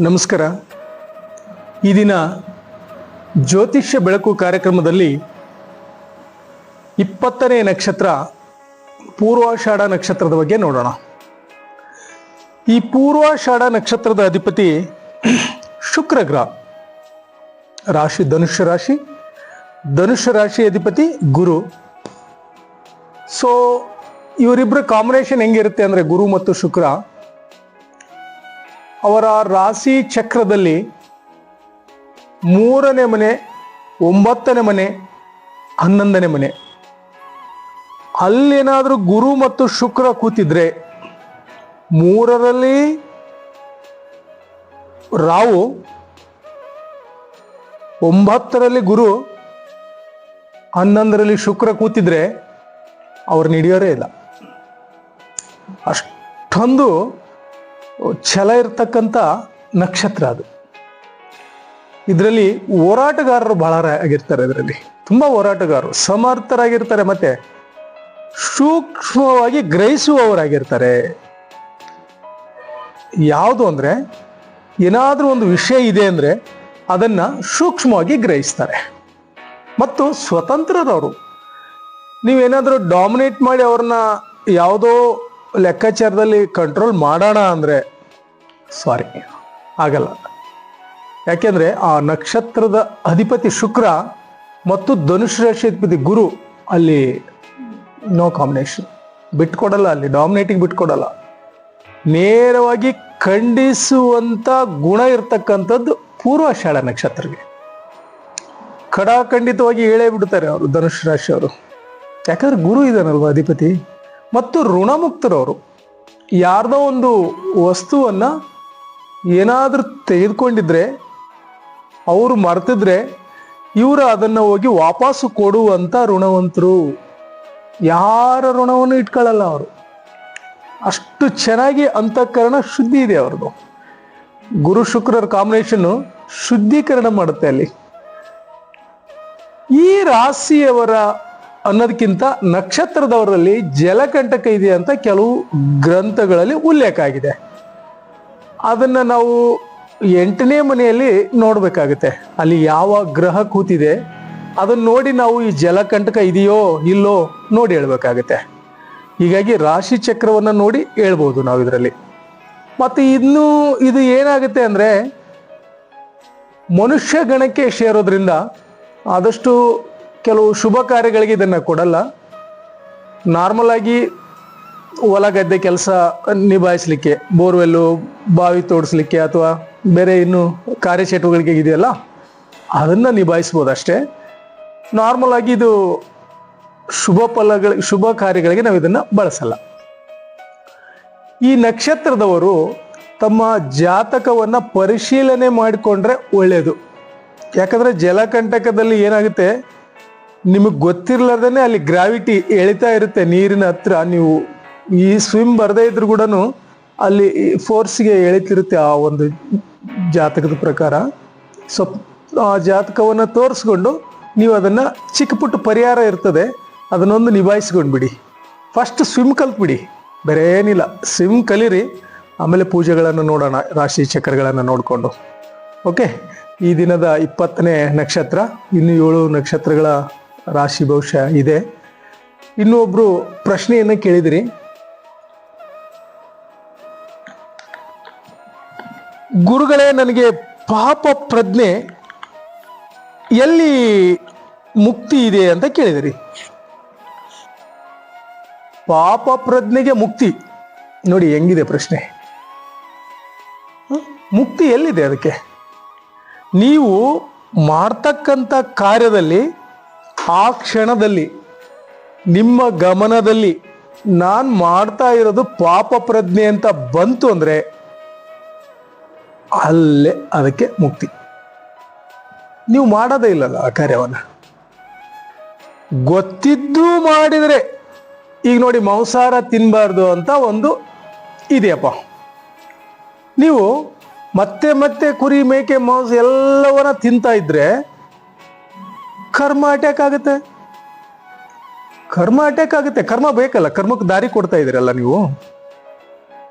ನಮಸ್ಕಾರ. ಈ ದಿನ ಜ್ಯೋತಿಷ್ಯ ಬೆಳಕು ಕಾರ್ಯಕ್ರಮದಲ್ಲಿ ಇಪ್ಪತ್ತನೇ ನಕ್ಷತ್ರ, ಪೂರ್ವಾಷಾಢ ನಕ್ಷತ್ರದ ಬಗ್ಗೆ ನೋಡೋಣ. ಈ ಪೂರ್ವಾಷಾಢ ನಕ್ಷತ್ರದ ಅಧಿಪತಿ ಶುಕ್ರ ಗ್ರಹ. ರಾಶಿ ಧನುಷ್ಯ ರಾಶಿ ಧನುಷ್ಯ ರಾಶಿ ಅಧಿಪತಿ ಗುರು. ಸೊ ಇವರಿಬ್ಬರ ಕಾಂಬಿನೇಷನ್ ಹೆಂಗಿರುತ್ತೆ ಅಂದರೆ ಗುರು ಮತ್ತು ಶುಕ್ರ ಅವರ ರಾಶಿ ಚಕ್ರದಲ್ಲಿ ಮೂರನೇ ಮನೆ, ಒಂಬತ್ತನೇ ಮನೆ, ಹನ್ನೊಂದನೇ ಮನೆ. ಅಲ್ಲೇನಾದರೂ ಗುರು ಮತ್ತು ಶುಕ್ರ ಕೂತಿದ್ರೆ ಮೂರರಲ್ಲಿ ರಾವು ಒಂಬತ್ತರಲ್ಲಿ ಗುರು, ಹನ್ನೊಂದರಲ್ಲಿ ಶುಕ್ರ ಕೂತಿದ್ರೆ ಅವ್ರನ್ನ ಹಿಡಿಯೋರೇ ಇಲ್ಲ. ಅಷ್ಟೊಂದು ಛಲ ಇರ್ತಕ್ಕಂಥ ನಕ್ಷತ್ರ ಅದು. ಇದರಲ್ಲಿ ಹೋರಾಟಗಾರರು ಬಹಳ ಆಗಿರ್ತಾರೆ ಇದರಲ್ಲಿ. ತುಂಬ ಹೋರಾಟಗಾರರು, ಸಮರ್ಥರಾಗಿರ್ತಾರೆ ಮತ್ತೆ ಸೂಕ್ಷ್ಮವಾಗಿ ಗ್ರಹಿಸುವವರಾಗಿರ್ತಾರೆ. ಯಾವುದು ಅಂದ್ರೆ ಏನಾದರೂ ಒಂದು ವಿಷಯ ಇದೆ ಅಂದ್ರೆ ಅದನ್ನ ಸೂಕ್ಷ್ಮವಾಗಿ ಗ್ರಹಿಸ್ತಾರೆ. ಮತ್ತು ಸ್ವತಂತ್ರರವರು. ನೀವೇನಾದರೂ ಡಾಮಿನೇಟ್ ಮಾಡಿ ಅವ್ರನ್ನ ಯಾವುದೋ ಲೆಕ್ಕಾಚಾರದಲ್ಲಿ ಕಂಟ್ರೋಲ್ ಮಾಡೋಣ ಅಂದರೆ ಸಾರಿ ಆಗಲ್ಲ. ಯಾಕೆಂದರೆ ಆ ನಕ್ಷತ್ರದ ಅಧಿಪತಿ ಶುಕ್ರ ಮತ್ತು ಧನುಷ್ ರಾಶಿ ಅಧಿಪತಿ ಗುರು ಅಲ್ಲಿ ನೋ ಕಾಂಬಿನೇಷನ್ ಬಿಟ್ಕೊಡಲ್ಲ, ಅಲ್ಲಿ ಡಾಮಿನೇಟಿಂಗ್ ಬಿಟ್ಕೊಡಲ್ಲ. ನೇರವಾಗಿ ಖಂಡಿಸುವಂಥ ಗುಣ ಇರ್ತಕ್ಕಂಥದ್ದು ಪೂರ್ವಾಷಾಢ ನಕ್ಷತ್ರಗೆ ಖಡಾಖಂಡಿತವಾಗಿ ಹೇಳೇ ಬಿಡ್ತಾರೆ ಅವರು, ಧನುಷ್ ರಾಶಿಯವರು ಯಾಕಂದ್ರೆ ಗುರು ಇದಾನಲ್ವಾ ಅಧಿಪತಿ? ಮತ್ತು ಋಣಮುಕ್ತರವರು. ಯಾರ್ದೋ ಒಂದು ವಸ್ತುವನ್ನ ಏನಾದರೂ ತೆಗೆದುಕೊಂಡಿದ್ರೆ, ಅವರು ಮರ್ತಿದ್ರೆ ಇವರು ಅದನ್ನು ಹೋಗಿ ವಾಪಸ್ಸು ಕೊಡುವಂಥ ಋಣವಂತರು. ಯಾರ ಋಣವನ್ನು ಇಟ್ಕೊಳ್ಳಲ್ಲ ಅವರು. ಅಷ್ಟು ಚೆನ್ನಾಗಿ ಅಂತಃಕರಣ ಶುದ್ಧಿ ಇದೆ ಅವ್ರದ್ದು. ಗುರು ಶುಕ್ರರ ಕಾಂಬಿನೇಷನ್ನು ಶುದ್ಧೀಕರಣ ಮಾಡುತ್ತೆ ಅಲ್ಲಿ. ಈ ರಾಶಿಯವರ ಅನ್ನೋದಕ್ಕಿಂತ ನಕ್ಷತ್ರದವರಲ್ಲಿ ಜಲಕಂಟಕ ಇದೆ ಅಂತ ಕೆಲವು ಗ್ರಂಥಗಳಲ್ಲಿ ಉಲ್ಲೇಖ ಆಗಿದೆ. ಅದನ್ನ ನಾವು ಎಂಟನೇ ಮನೆಯಲ್ಲಿ ನೋಡ್ಬೇಕಾಗುತ್ತೆ. ಅಲ್ಲಿ ಯಾವ ಗ್ರಹ ಕೂತಿದೆ ಅದನ್ನ ನೋಡಿ ನಾವು ಈ ಜಲಕಂಟಕ ಇದೆಯೋ ಇಲ್ಲೋ ನೋಡಿ ಹೇಳ್ಬೇಕಾಗುತ್ತೆ. ಹೀಗಾಗಿ ರಾಶಿ ಚಕ್ರವನ್ನ ನೋಡಿ ಹೇಳ್ಬೋದು ನಾವು ಇದರಲ್ಲಿ. ಮತ್ತೆ ಇನ್ನು ಇದು ಏನಾಗುತ್ತೆ ಅಂದ್ರೆ, ಮನುಷ್ಯ ಗಣಕ್ಕೆ ಸೇರೋದ್ರಿಂದ ಆದಷ್ಟು ಕೆಲವು ಶುಭ ಕಾರ್ಯಗಳಿಗೆ ಇದನ್ನ ಕೊಡಲ್ಲ. ನಾರ್ಮಲ್ ಆಗಿ ಹೊಲ ಗದ್ದೆ ಕೆಲಸ ನಿಭಾಯಿಸ್ಲಿಕ್ಕೆ, ಬೋರ್ವೆಲ್ಲು ಬಾವಿ ತೋಡಿಸ್ಲಿಕ್ಕೆ ಅಥವಾ ಬೇರೆ ಇನ್ನು ಕಾರ್ಯಚಟುವಟಿಕೆ ಇದೆಯಲ್ಲ, ಅದನ್ನು ನಿಭಾಯಿಸ್ಬೋದು ಅಷ್ಟೇ. ನಾರ್ಮಲ್ ಆಗಿ ಇದು ಶುಭ ಫಲಗಳ, ಶುಭ ಕಾರ್ಯಗಳಿಗೆ ನಾವು ಇದನ್ನು ಬಳಸಲ್ಲ. ಈ ನಕ್ಷತ್ರದವರು ತಮ್ಮ ಜಾತಕವನ್ನು ಪರಿಶೀಲನೆ ಮಾಡಿಕೊಂಡ್ರೆ ಒಳ್ಳೆಯದು ಯಾಕಂದರೆ ಜಲಕಂಟಕದಲ್ಲಿ ಏನಾಗುತ್ತೆ, ನಿಮಗೆ ಗೊತ್ತಿರಲಾರ್ದೇ ಅಲ್ಲಿ ಗ್ರಾವಿಟಿ ಎಳಿತಾ ಇರುತ್ತೆ ನೀರಿನ ಹತ್ರ, ನೀವು ಈ ಸ್ವಿಮ್ ಬರದೇ ಇದ್ರು ಕೂಡ ಅಲ್ಲಿ ಫೋರ್ಸ್ಗೆ ಎಳಿತಿರುತ್ತೆ ಆ ಒಂದು ಜಾತಕದ ಪ್ರಕಾರ. ಸೊ ಆ ಜಾತಕವನ್ನು ತೋರಿಸ್ಕೊಂಡು ನೀವು ಅದನ್ನು ಚಿಕ್ಕ ಪುಟ್ಟ ಪರಿಹಾರ ಇರ್ತದೆ. ಅದನ್ನೊಂದು ನಿಭಾಯಿಸ್ಕೊಂಡ್ಬಿಡಿ ಫಸ್ಟ್ ಸ್ವಿಮ್ ಕಲ್ತ್ಬಿಡಿ. ಬೇರೆ ಏನಿಲ್ಲ. ಸ್ವಿಮ್ ಕಲೀರಿ. ಆಮೇಲೆ ಪೂಜೆಗಳನ್ನು ನೋಡೋಣ, ರಾಶಿ ಚಕ್ರಗಳನ್ನು ನೋಡಿಕೊಂಡು. ಓಕೆ ಈ ದಿನದ ಇಪ್ಪತ್ತನೇ ನಕ್ಷತ್ರ, ಇನ್ನು ಏಳು ನಕ್ಷತ್ರಗಳ ರಾಶಿ ಭವಿಷ್ಯ ಇದೆ. ಇನ್ನೊಬ್ಬರು ಪ್ರಶ್ನೆಯನ್ನು ಕೇಳಿದಿರಿ. ಗುರುಗಳೇ, ನನಗೆ ಪಾಪ ಪ್ರಜ್ಞೆ, ಎಲ್ಲಿ ಮುಕ್ತಿ ಇದೆ ಅಂತ ಕೇಳಿದಿರಿ. ಪಾಪ ಪ್ರಜ್ಞೆಗೆ ಮುಕ್ತಿ. ನೋಡಿ, ಹೆಂಗಿದೆ ಪ್ರಶ್ನೆ. ಮುಕ್ತಿ ಎಲ್ಲಿದೆ ಅದಕ್ಕೆ? ನೀವು ಮಾಡ್ತಕ್ಕಂಥ ಕಾರ್ಯದಲ್ಲಿ, ಆ ಕ್ಷಣದಲ್ಲಿ, ನಿಮ್ಮ ಗಮನದಲ್ಲಿ, ನಾನು ಮಾಡ್ತಾ ಇರೋದು ಪಾಪ ಪ್ರಜ್ಞೆ ಅಂತ ಬಂತು ಅಂದ್ರೆ ಅಲ್ಲೇ ಅದಕ್ಕೆ ಮುಕ್ತಿ. ನೀವು ಮಾಡೋದೇ ಇಲ್ಲಲ್ಲ ಆ ಕಾರ್ಯವನ್ನು. ಗೊತ್ತಿದ್ದು ಮಾಡಿದರೆ ಈಗ ನೋಡಿ ಮಾಂಸಾಹಾರ ತಿನ್ನಬಾರ್ದು ಅಂತ ಒಂದು ಇದೆಯಪ್ಪ. ನೀವು ಮತ್ತೆ ಮತ್ತೆ ಕುರಿ, ಮೇಕೆ, ಮಾಂಸ ಎಲ್ಲವನ್ನ ತಿಂತಾ ಇದ್ರೆ ಕರ್ಮ ಅಟ್ಯಾಕ್ ಆಗುತ್ತೆ. ಕರ್ಮ ಅಟ್ಯಾಕ್ ಆಗುತ್ತೆ. ಕರ್ಮ ಬೇಕಲ್ಲ. ಕರ್ಮಕ್ಕೆ ದಾರಿ ಕೊಡ್ತಾ ಇದ್ದೀರಲ್ಲ ನೀವು.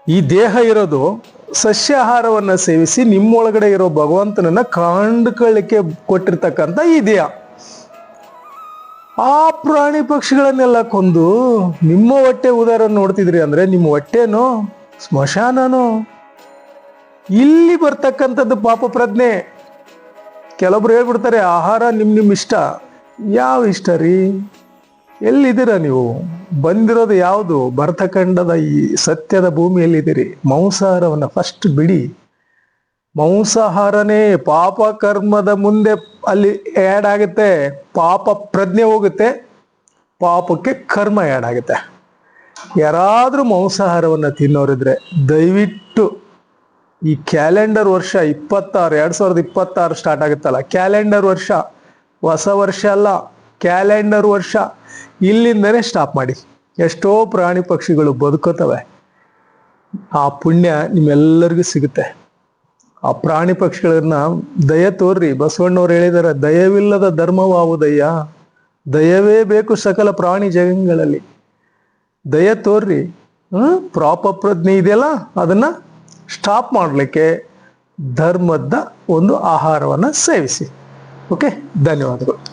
ಈ ದೇಹ ಇರೋದು ಸಸ್ಯಾಹಾರವನ್ನ ಸೇವಿಸಿ ನಿಮ್ಮೊಳಗಡೆ ಇರೋ ಭಗವಂತನನ್ನ ಕಂಡುಕೊಳ್ಳಿಕ್ಕೆ ಕೊಟ್ಟಿರ್ತಕ್ಕಂಥ ಇದೆಯಾ? ಆ ಪ್ರಾಣಿ ಪಕ್ಷಿಗಳನ್ನೆಲ್ಲ ಕೊಂದು ನಿಮ್ಮ ಹೊಟ್ಟೆ ಉದಾರ ನೋಡ್ತಿದ್ರಿ ಅಂದ್ರೆ ನಿಮ್ಮ ಹೊಟ್ಟೆನೋ, ಸ್ಮಶಾನನೋ, ಇಲ್ಲಿ ಬರ್ತಕ್ಕಂಥದ್ದು ಪಾಪ ಪ್ರಜ್ಞೆ. ಕೆಲವೊಬ್ರು ಹೇಳ್ಬಿಡ್ತಾರೆ, ಆಹಾರ ನಿಮ್ ನಿಮ್ ಇಷ್ಟ. ಯಾವ ಇಷ್ಟ ರೀ? ಎಲ್ಲಿದ್ದೀರಾ ನೀವು? ಬಂದಿರೋದು ಯಾವುದು? ಭರತಖಂಡದ ಈ ಸತ್ಯದ ಭೂಮಿಯಲ್ಲಿದ್ದೀರಿ. ಮಾಂಸಾಹಾರವನ್ನು ಫಸ್ಟ್ ಬಿಡಿ. ಮಾಂಸಾಹಾರನೇ ಪಾಪ ಕರ್ಮದ ಮುಂದೆ ಅಲ್ಲಿ ಆ್ಯಡ್ ಆಗುತ್ತೆ. ಪಾಪ ಪ್ರಜ್ಞೆ ಹೋಗುತ್ತೆ. ಪಾಪಕ್ಕೆ ಕರ್ಮ ಆ್ಯಡ್ ಆಗುತ್ತೆ. ಯಾರಾದ್ರೂ ಮಾಂಸಾಹಾರವನ್ನ ತಿನ್ನೋರಿದ್ರೆ ದಯವಿಟ್ಟು ಈ ಕ್ಯಾಲೆಂಡರ್ ವರ್ಷ ಇಪ್ಪತ್ತಾರು, ಎರಡು ಸಾವಿರದ ಇಪ್ಪತ್ತಾರು ಸ್ಟಾರ್ಟ್ ಆಗುತ್ತಲ್ಲ? ಕ್ಯಾಲೆಂಡರ್ ವರ್ಷ, ಹೊಸ ವರ್ಷ ಅಲ್ಲ. ಕ್ಯಾಲೆಂಡರ್ ವರ್ಷ ಇಲ್ಲಿಂದನೇ ಸ್ಟಾಪ್ ಮಾಡಿ. ಎಷ್ಟೋ ಪ್ರಾಣಿ ಪಕ್ಷಿಗಳು ಬದುಕೋತವೆ ಆ ಪುಣ್ಯ ನಿಮ್ಮೆಲ್ಲರಿಗೂ ಸಿಗುತ್ತೆ. ಆ ಪ್ರಾಣಿ ಪಕ್ಷಿಗಳನ್ನ ದಯ ತೋರ್ರಿ. ಬಸವಣ್ಣವ್ರು ಹೇಳಿದಾರೆ, ದಯವಿಲ್ಲದ ಧರ್ಮವಾವುದಯ್ಯ, ದಯವೇ ಬೇಕು ಸಕಲ ಪ್ರಾಣಿ ಜಗಗಳಲ್ಲಿ. ದಯ ತೋರ್ರಿ. ಪ್ರಾಪ ಪ್ರಜ್ಞೆ ಇದೆಯಲ್ಲ, ಅದನ್ನ ಸ್ಟಾಪ್ ಮಾಡಲಿಕ್ಕೆ ಧರ್ಮದ ಒಂದು ಆಹಾರವನ್ನ ಸೇವಿಸಿ. ಓಕೆ, ಧನ್ಯವಾದಗಳು.